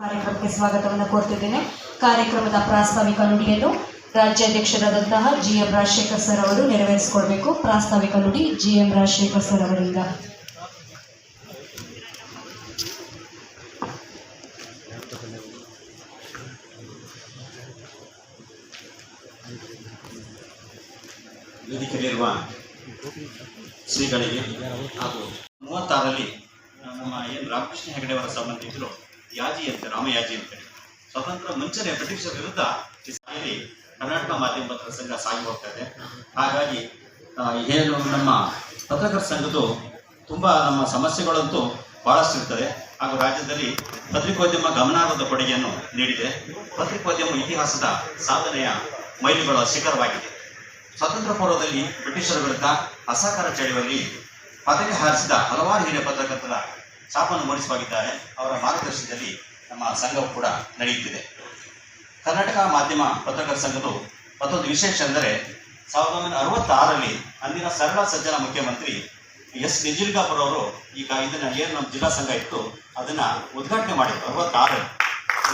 ಕಾರ್ಯಕ್ರಮಕ್ಕೆ ಸ್ವಾಗತವನ್ನು ಕೋರ್ತಿದ್ದೇನೆ. ಕಾರ್ಯಕ್ರಮದ ಪ್ರಾಸ್ತಾವಿಕ ನುಡಿಯನ್ನು ರಾಜ್ಯಾಧ್ಯಕ್ಷರಾದಂತಹ ಜಿ ಎಂ ರಾಜಶೇಖರ್ ಸರ್ ಅವರು ನೆರವೇರಿಸಿಕೊಳ್ಬೇಕು. ಪ್ರಾಸ್ತಾವಿಕ ನುಡಿ ಜಿ ಎಂ ರಾಜಶೇಖರ್ ಸರ್ ಅವರಿಂದ. ವೇದಿಕೆಯಲ್ಲಿರುವ ಶ್ರೀಗಳಿಗೆ ಹಾಗೂ ಮೂವತ್ತಾರರಲ್ಲಿ ನಮ್ಮ ಎನ್ ರಾಮಕೃಷ್ಣ ಹೆಗಡೆ ಅವರ ಸಂಬಂಧಿಕರು ಯಾಜಿ ಅಂತ ಅಂತೇಳಿ ಸ್ವತಂತ್ರ ಮುಂಚೆನೆ ಬ್ರಿಟಿಷರ ವಿರುದ್ಧ ಕರ್ನಾಟಕ ಮಾಧ್ಯಮ ಪತ್ರ ಸಂಘ ಸಾಗಿ ಹೋಗ್ತಾ ಇದೆ ಹಾಗಾಗಿ ಏನು ನಮ್ಮ ಪತ್ರಕರ್ತ ಸಂಘದ್ದು ತುಂಬ ನಮ್ಮ ಸಮಸ್ಯೆಗಳಂತೂ ಬಹಳಷ್ಟು ಇರ್ತದೆ. ಹಾಗೂ ರಾಜ್ಯದಲ್ಲಿ ಪತ್ರಿಕೋದ್ಯಮ ಗಮನಾರ್ಹದ ಕೊಡುಗೆಯನ್ನು ನೀಡಿದೆ. ಪತ್ರಿಕೋದ್ಯಮ ಇತಿಹಾಸದ ಸಾಧನೆಯ ಮೈಲುಗಳ ಶಿಖರವಾಗಿದೆ. ಸ್ವಾತಂತ್ರ್ಯ ಪೂರ್ವದಲ್ಲಿ ಬ್ರಿಟಿಷರ ವಿರುದ್ಧ ಅಸಹಕಾರ ಚಳುವಳಿ ಪದವಿ ಹಾರಿಸಿದ ಹಲವಾರು ಹಿರಿಯ ಪತ್ರಕರ್ತರ ಛಾಪನ್ನು ಮೂಡಿಸುವಾಗಿದ್ದಾರೆ. ಅವರ ಮಾರ್ಗದರ್ಶನದಲ್ಲಿ ನಮ್ಮ ಸಂಘವು ಕೂಡ ನಡೆಯುತ್ತಿದೆ. ಕರ್ನಾಟಕ ಮಾಧ್ಯಮ ಪತ್ರಕರ್ತರ ಸಂಘದ ಮತ್ತೊಂದು ವಿಶೇಷ ಅಂದರೆ ಸಾವಿರದ ಒಂಬೈನೂರ ಅರವತ್ತಾರರಲ್ಲಿ ಅಂದಿನ ಸರಳ ಸಜ್ಜನ ಮುಖ್ಯಮಂತ್ರಿ ಎಸ್. ನಿಜಲಿಂಗಾಪುರ ಅವರು ಈಗ ಇದನ್ನ ಏನು ನಮ್ಮ ಜಿಲ್ಲಾ ಸಂಘ ಇತ್ತು ಅದನ್ನ ಉದ್ಘಾಟನೆ ಮಾಡಿದ್ರು. ಅರವತ್ತಾರರಲ್ಲಿ.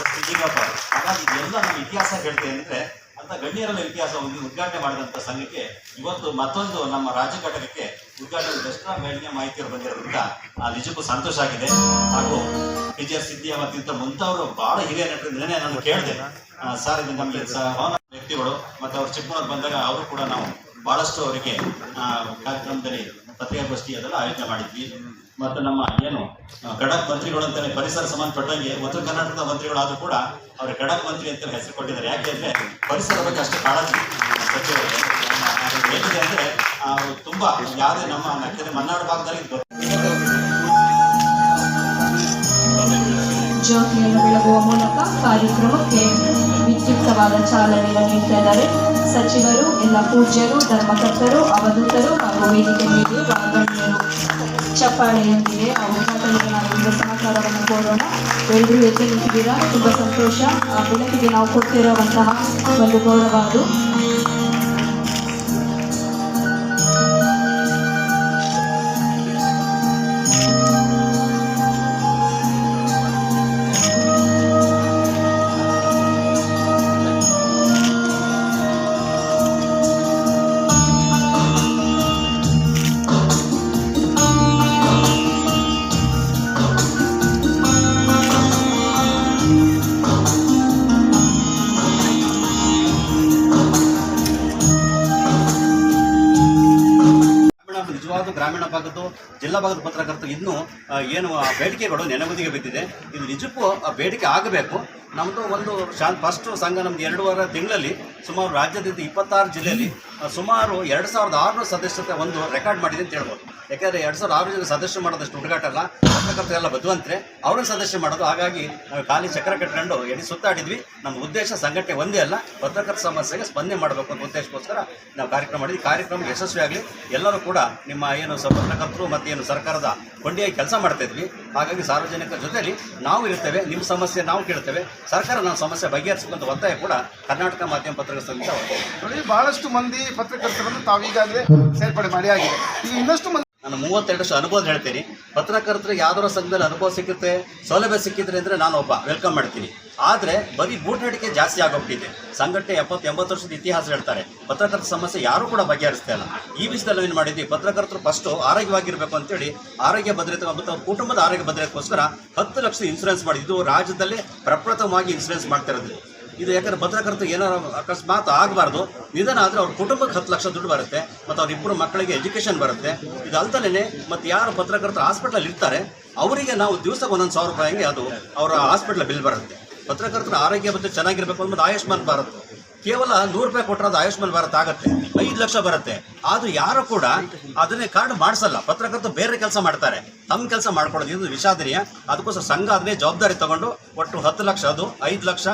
ಎಸ್. ನಿಜಲಿಂಗಪ್ಪ ಹಾಗಾಗಿ ಇದೆಲ್ಲ ನಮ್ಮ ಇತಿಹಾಸ ಹೇಳ್ತೇನೆ ಅಂದ್ರೆ ಅಂತ ಗಣ್ಯರನ್ನ ಇತಿಹಾಸ ಒಂದು ಉದ್ಘಾಟನೆ ಮಾಡಿದಂಥ ಸಂಘಕ್ಕೆ ಇವತ್ತು ಮತ್ತೊಂದು ನಮ್ಮ ರಾಜ್ಯ ಘಟಕಕ್ಕೆ ಉದ್ಘಾಟನೆ ದಸರಾ ಮೇಳಿಗೆ ಮಾಹಿತಿಯವರು ಬಂದಿರೋದ್ರಿಂದ ಆ, ನಿಜಕ್ಕೂ ಸಂತೋಷ ಆಗಿದೆ. ಹಾಗೂ ಪಿಜೆ ಸಿದ್ದಿಯ ಮತ್ತಿಂತ ಮುಂತಾವರು ಬಹಳ ಹಿರಿಯ ನಟರಿಂದಲೇ ನಾನು ಕೇಳಿದೆ. ಸರ್ ಇದು ನಮಗೆ ವ್ಯಕ್ತಿಗಳು ಮತ್ತು ಅವ್ರು ಚಿಕ್ಕಮಗಳೂರು ಬಂದಾಗ ಅವರು ಕೂಡ ನಾವು ಬಹಳಷ್ಟು ಅವರಿಗೆ ಕಾರ್ಯಕ್ರಮದಲ್ಲಿ ಪತ್ರಿಕಾಗೋಷ್ಠಿ ಅದೆಲ್ಲ ಆಯೋಜನೆ ಮಾಡಿದ್ವಿ. ಮತ್ತು ನಮ್ಮ ಏನು ಖಡಕ್ ಮಂತ್ರಿಗಳು ಅಂತಲೇ ಪರಿಸರ ಸಂಬಂಧಪಟ್ಟಂಗೆ ಉತ್ತರ ಕರ್ನಾಟಕದ ಮಂತ್ರಿಗಳಾದರೂ ಕೂಡ ಅವ್ರ ಖಡಕ್ ಮಂತ್ರಿ ಅಂತ ಹೆಸರು ಕೊಟ್ಟಿದ್ದಾರೆ. ಯಾಕೆ ಅಂದ್ರೆ ಪರಿಸರ ಬಗ್ಗೆ ಅಷ್ಟು ಕಾಳಜಿ ಸಚಿವರಿಗೆ ಅಂದ್ರೆ ಅವರು ತುಂಬಾ ಯಾವುದೇ ನಮ್ಮ ಯಾಕೆಂದ್ರೆ ಮಲೆನಾಡು ಭಾಗದಲ್ಲಿ ಜ್ಯೋತಿಯನ್ನು ಬೆಳಗುವ ಮೂಲಕ ಕಾರ್ಯಕ್ರಮಕ್ಕೆ ವಿದ್ಯುಕ್ತವಾದ ಚಾಲನೆಯನ್ನು ನೀಡುತ್ತಿದ್ದಾರೆ ಸಚಿವರು, ಎಲ್ಲ ಪೂಜ್ಯರು, ಧರ್ಮಕರ್ತರು, ಅವಧೂತರು ಹಾಗೂ ವೇದಿಕೆ ಮೇಲೆ ಗಣ್ಯರು ಚಪ್ಪಾಳೆಯೊಂದಿಗೆ ಆ ಉದ್ಘಾಟನೆಗೆ ನಾವು ಈಗ ಸಹಕಾರವನ್ನು ಕೋರೋಣ ಎಲ್ಲರೂ ಎದ್ದು ನಿಂತಿದ್ದೀರಾ ತುಂಬ ಸಂತೋಷ ಆ ಬೆಳಕಿಗೆ ನಾವು ಕೊಟ್ಟಿರುವಂತಹ ಒಂದು ಗೌರವ ಅದು ನಿಜವಾದ ಗ್ರಾಮೀಣ ಭಾಗದ್ದು, ಜಿಲ್ಲಾ ಭಾಗದ ಪತ್ರಕರ್ತರು ಇನ್ನೂ ಏನು ಬೇಡಿಕೆಗಳು ನೆನೆಗುದಿಗೆ ಬಿದ್ದಿದೆ. ಇದು ನಿಜಕ್ಕೂ, ಆ, ಬೇಡಿಕೆ ಆಗಬೇಕು. ನಮ್ಮದು ಒಂದು ಶಾ ಫಸ್ಟ್ ಸಂಘ ನಮ್ಮದು ಎರಡೂವರೆ ತಿಂಗಳಲ್ಲಿ, ಸುಮಾರು ರಾಜ್ಯದಿಂದ ಇಪ್ಪತ್ತಾರು ಜಿಲ್ಲೆಯಲ್ಲಿ ಸುಮಾರು ಎರಡು ಸಾವಿರದ ಆರುನೂರು ಸದಸ್ಯತೆ ಒಂದು ರೆಕಾರ್ಡ್ ಮಾಡಿದೆ ಅಂತ ಹೇಳ್ಬೋದು. ಯಾಕಂದರೆ ಎರಡು ಸಾವಿರದ ಆರು ಜನ ಸದಸ್ಯ ಮಾಡೋದಷ್ಟು ಹುಡುಗಾಟ ಅಲ್ಲ. ಪತ್ರಕರ್ತರೆಲ್ಲ ಬದುವಂತ್ರೆ, ಅವ್ರನ್ನ ಸದಸ್ಯ ಮಾಡೋದು. ಹಾಗಾಗಿ ನಾವು ಖಾಲಿ ಚಕ್ರ ಕಟ್ಕೊಂಡು ಎಡಿ ಸುತ್ತಾಡಿದ್ವಿ. ನಮ್ಮ ಉದ್ದೇಶ ಸಂಘಟನೆ ಒಂದೇ ಅಲ್ಲ ಪತ್ರಕರ್ತ ಸಮಸ್ಯೆಗೆ ಸ್ಪಂದನೆ ಮಾಡಬೇಕು ಅಂತ ಉದ್ದೇಶಕ್ಕೋಸ್ಕರ ನಾವು ಕಾರ್ಯಕ್ರಮ ಮಾಡಿದ್ವಿ. ಕಾರ್ಯಕ್ರಮ ಯಶಸ್ವಿಯಾಗಲಿ. ಎಲ್ಲರೂ ಕೂಡ ನಿಮ್ಮ ಏನು ಪತ್ರಕರ್ತರು ಮತ್ತು ಏನು ಸರ್ಕಾರದ ಕೊಂಡಿಯಾಗಿ ಕೆಲಸ ಮಾಡ್ತಾ ಇದ್ವಿ. ಹಾಗಾಗಿ ಸಾರ್ವಜನಿಕರ ಜೊತೆಲಿ ನಾವು ಇರ್ತೇವೆ ನಿಮ್ಮ ಸಮಸ್ಯೆ ನಾವು ಕೇಳ್ತೇವೆ ಸರ್ಕಾರ ನಮ್ಮ ಸಮಸ್ಯೆ ಬಗೆಹರಿಸುವಂಥ ಒತ್ತಾಯ ಕೂಡ ಕರ್ನಾಟಕ ಮಾಧ್ಯಮ ಪತ್ರಿಕಾ ಸಂಘ. ನೋಡಿ ಬಹಳಷ್ಟು ಮಂದಿ ಪತ್ರಕರ್ತರನ್ನು ತಾವು ಈಗಾಗಲೇ ಸೇರ್ಪಡೆ ಮಾಡಿ ಆಗಿದೆ. ಈಗ ಇನ್ನಷ್ಟು ಮಂದಿ ನಾನು ಮೂವತ್ತೆರಡು ವರ್ಷ ಅನುಭವ ಹೇಳ್ತೀನಿ. ಪತ್ರಕರ್ತರಿಗೆ ಯಾವ್ದಾರ ಸಂಘದಲ್ಲಿ ಅನುಭವ ಸಿಕ್ಕುತ್ತೆ ಸೌಲಭ್ಯ ಸಿಕ್ಕಿದ್ರೆ ಅಂದರೆ ನಾನು ಒಬ್ಬ ವೆಲ್ಕಮ್ ಮಾಡ್ತೀನಿ. ಆದರೆ ಬರೀ ಬೂಟ್ನಡಿಕೆ ಜಾಸ್ತಿ ಆಗೋಗ್ಬಿಟ್ಟಿದೆ. ಸಂಘಟನೆ ಎಪ್ಪತ್ತು ಎಂಬತ್ತು ವರ್ಷದ ಇತಿಹಾಸ ಹೇಳ್ತಾರೆ. ಪತ್ರಕರ್ತರ ಸಮಸ್ಯೆ ಯಾರೂ ಕೂಡ ಬಗೆಹರಿಸ್ತಾ ಇಲ್ಲ. ಈ ವಿಷಯದಲ್ಲಿ ಏನು ಮಾಡಿದ್ವಿ? ಪತ್ರಕರ್ತರು ಫಸ್ಟು ಆರೋಗ್ಯವಾಗಿರಬೇಕು ಅಂತೇಳಿ ಆರೋಗ್ಯ ಭದ್ರತೆ ಮತ್ತು ಅವ್ರ ಕುಟುಂಬದ ಆರೋಗ್ಯ ಭದ್ರತೆಗೋಸ್ಕರ ಹತ್ತು ಲಕ್ಷ ಇನ್ಸೂರೆನ್ಸ್ ಮಾಡಿದ್ದು ರಾಜ್ಯದಲ್ಲೇ ಪ್ರಪ್ರಥಮವಾಗಿ ಇನ್ಸೂರೆನ್ಸ್ ಮಾಡ್ತಾ ಇರೋದು. ಇದು ಯಾಕಂದ್ರೆ ಪತ್ರಕರ್ತರು ಏನಾರು ಅಕಸ್ಮಾತ್ ಆಗಬಾರ್ದು. ನಿಧನ ಆದರೆ ಅವ್ರ ಕುಟುಂಬಕ್ಕೆ ಹತ್ತು ಲಕ್ಷ ದುಡ್ಡು ಬರುತ್ತೆ ಮತ್ತು ಅವ್ರ ಇಬ್ಬರು ಮಕ್ಕಳಿಗೆ ಎಜುಕೇಷನ್ ಬರುತ್ತೆ. ಇದು ಅಲ್ದಲೇ ಮತ್ತು ಯಾರು ಪತ್ರಕರ್ತರು ಹಾಸ್ಪಿಟ್ಲಲ್ಲಿ ಇರ್ತಾರೆ, ಅವರಿಗೆ ನಾವು ದಿವಸಕ್ಕೆ ಒಂದೊಂದು ಸಾವಿರ ರೂಪಾಯಿ ಹಂಗೆ ಅದು ಅವರ ಹಾಸ್ಪಿಟ್ಲ್ ಬಿಲ್ ಬರುತ್ತೆ. ಪತ್ರಕರ್ತರ ಆರೋಗ್ಯ ಮತ್ತು ಚೆನ್ನಾಗಿರ್ಬೇಕು ಅನ್ನೋದು ಆಯುಷ್ಮಾನ್ ಭಾರತ್. ಕೇವಲ ನೂರು ರೂಪಾಯಿ ಕೊಟ್ಟರೆ ಅದು ಆಯುಷ್ಮಾನ್ ಭಾರತ್ ಆಗುತ್ತೆ. ಐದು ಲಕ್ಷ ಬರುತ್ತೆ. ಆದ್ರೂ ಯಾರು ಕೂಡ ಅದನ್ನೇ ಕಾರ್ಡ್ ಮಾಡಿಸಲ್ಲ. ಪತ್ರಕರ್ತರು ಬೇರೆ ಕೆಲಸ ಮಾಡ್ತಾರೆ. ತಮ್ಮ ಕೆಲಸ ಮಾಡ್ಕೊಳ್ಳೋದು. ಇದು ವಿಷಾದನೀಯ. ಅದಕ್ಕೋಸ್ಕರ ಸಂಘ ಅದನ್ನೇ ಜವಾಬ್ದಾರಿ ತಗೊಂಡು ಒಟ್ಟು ಹತ್ತು ಲಕ್ಷ ಅದು, ಐದು ಲಕ್ಷ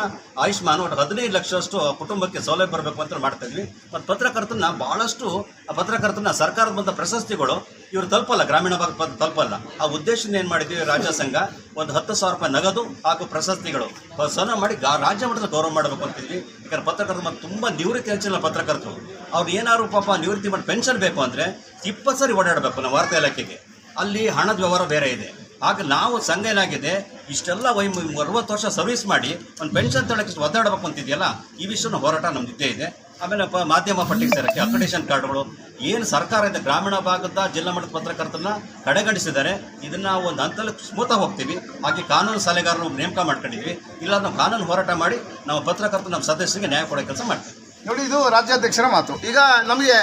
ಆಯುಷ್ಮಾನ್, ಒಟ್ಟು ಹದಿನೈದು ಲಕ್ಷಷ್ಟು ಕುಟುಂಬಕ್ಕೆ ಸೌಲಭ್ಯ ಬರಬೇಕು ಅಂತ ಮಾಡ್ತಾ ಇದ್ವಿ. ಮತ್ತು ಪತ್ರಕರ್ತನ ಬಹಳಷ್ಟು ಪತ್ರಕರ್ತನ ಸರ್ಕಾರದ ಬಂದ ಪ್ರಶಸ್ತಿಗಳು ಇವರು ತಲುಪಲ್ಲ, ಗ್ರಾಮೀಣ ಭಾಗ ತಲುಪಲ್ಲ. ಆ ಉದ್ದೇಶದಿಂದ ಏನು ಮಾಡಿದ್ವಿ, ರಾಜ್ಯ ಸಂಘ ಒಂದು ಹತ್ತು ಸಾವಿರ ರೂಪಾಯಿ ನಗದು ಹಾಗೂ ಪ್ರಶಸ್ತಿಗಳು ಸಹ ಮಾಡಿ ಗಾ ರಾಜ್ಯ ಮಟ್ಟದ ಗೌರವ ಮಾಡಬೇಕು ಅಂತಿದ್ವಿ ಯಾಕಂದ್ರೆ ಪತ್ರಕರ್ತರು ಮತ್ತು ತುಂಬ ನಿವೃತ್ತಿ ಹಂಚಿಲ್ಲ ಪತ್ರಕರ್ತರು. ಅವ್ರು ಏನಾದ್ರು ಪಾಪ ನಿವೃತ್ತಿ ಮಾಡಿ ಪೆನ್ಷನ್ ಬೇಕು ಅಂದರೆ ಇಪ್ಪತ್ತು ಸರಿ ಓಡಾಡಬೇಕು ನಾವು ವಾರ್ತಾ ಇಲಾಖೆಗೆ. ಅಲ್ಲಿ ಹಣದ ವ್ಯವಹಾರ ಬೇರೆ ಇದೆ. ಆಗ ನಾವು ಸಂಘ ಏನಾಗಿದೆ, ಇಷ್ಟೆಲ್ಲ ವೈ ಅರವತ್ತು ವರ್ಷ ಸರ್ವಿಸ್ ಮಾಡಿ ಒಂದು ಪೆನ್ಷನ್ ತೊಗೊಳಕ್ಕೆ ಇಷ್ಟು ಒದ್ದಾಡಬೇಕು ಅಂತಿದೆಯಲ್ಲ ಈ ವಿಷಯನ ಹೋರಾಟ ನಮ್ಮ ಜೊತೆ ಇದೆ. ಆಮೇಲೆ ಮಾಧ್ಯಮ ಪಟ್ಟಿಗೆ ಸೇರಕ್ಕೆ ಅಕ್ರಿಡೇಷನ್ ಕಾರ್ಡ್ಗಳು ಏನು ಸರ್ಕಾರದ ಗ್ರಾಮೀಣ ಭಾಗದ ಜಿಲ್ಲಾ ಮಟ್ಟದ ಪತ್ರಕರ್ತರನ್ನ ಕಡೆಗಣಿಸಿದ್ದಾರೆ. ಇದನ್ನ ಒಂದು ಹಂತದಲ್ಲಿ ಸ್ಮೂತ ಹೋಗ್ತೀವಿ. ಹಾಗೆ ಕಾನೂನು ಸಲಹೆಗಾರರು ನೇಮಕ ಮಾಡ್ಕೊಂಡಿದ್ವಿ. ಇಲ್ಲ ನಾವು ಕಾನೂನು ಹೋರಾಟ ಮಾಡಿ ನಾವು ಪತ್ರಕರ್ತರು ನಮ್ಮ ಸದಸ್ಯರಿಗೆ ನ್ಯಾಯ ಕೊಡೋ ಕೆಲಸ ಮಾಡ್ತೀವಿ. ನೋಡಿ, ಇದು ರಾಜ್ಯಾಧ್ಯಕ್ಷರ ಮಾತು. ಈಗ ನಮಗೆ